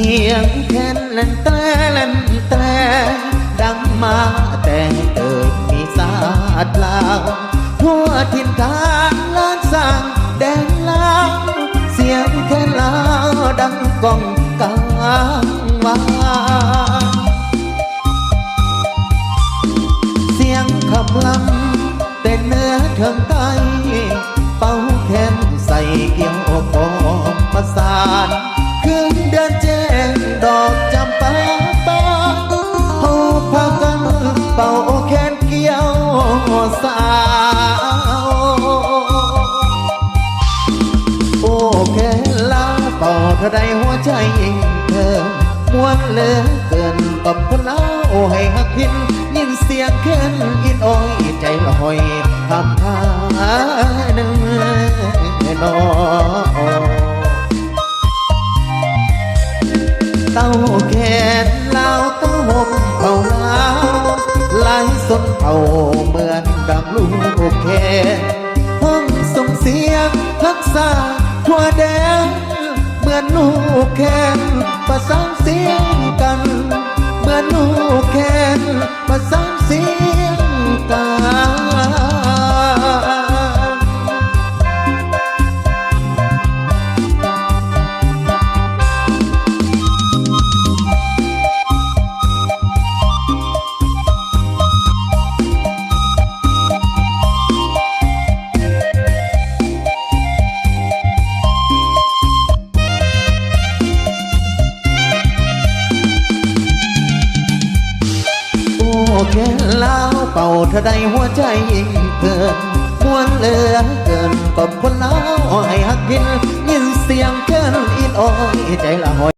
สียงแค่นลันแตรลันแตรดังมาแต่เกิดมีศาสลาวทั่วทิ่นทางล้านสร้างแดนลาวเสียงแค่ลาวดังกองกลางวานเสียงขับลำแต่เนื้อเทิงใตเป่าแคนใส่เกี่ยว สาว โอ้แค่ลาเป่าเท่าใดหัวใจยิ่งเธอมวนเลือเกินตบคนเล่าให้หักพิน ยินเสียงแค้นอินอ้อยใจลอยทำท่าหนึ่งนอเต้าแขนลาวเต้าห่มเป่าลาวลายสนเป่าเหมือน ดังลูกแขนห้องส่งเสียงทักษาทั่วแดนเหมือนลูกแคนประสานเสียง แค่เล่าเป่าเธอได้หัวใจเกินมวนเหลือเกินตบคนเล่าให้หักกินยินเสียงเกินอินอ้อยใจละหอย